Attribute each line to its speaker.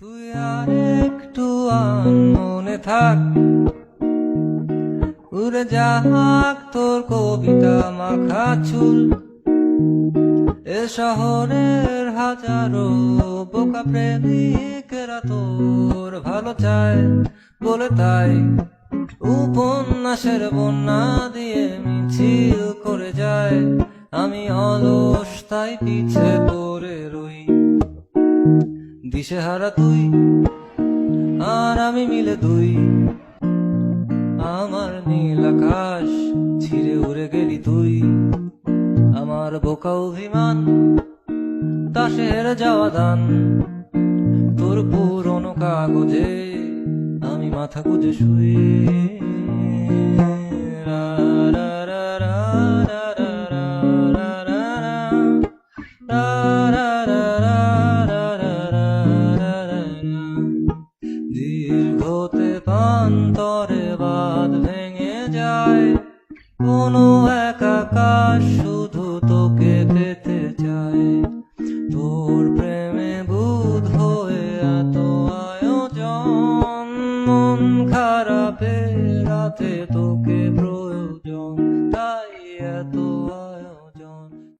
Speaker 1: তুই আর একটু মনে থাক। উড়ে যাক তোর কবিতা মাখা চুল। এ শহরের হাজারো বোকা প্রেমিকেরা তোর ভালো চায়। বলে তাই উপন্যাসের বন্যা দিয়ে মিছিল করে যায়। আমি অলস তাই পিছে পড়ে রই। দিশেহারা তুই আর আমি মিলে দুই আমার নীল আকাশ ছিঁড়ে উড়ে গেলি তুই আমার বোকা অভিমান তাসে হেরে যাওয়া দান তোর পুরনো কাগজে আমি মাথা গুজে রা রা রা রা রা রা রা। রা রা রা হতে পান্তরে বাদ ভেঙে যায়। কোনো এক আকাশ শুধু তোকে পেতে চায়। তোর প্রেমে বুধ হয়ে এত আয়োজন। মন খারাপে রাতে তোকে প্রয়োজন, তাই এত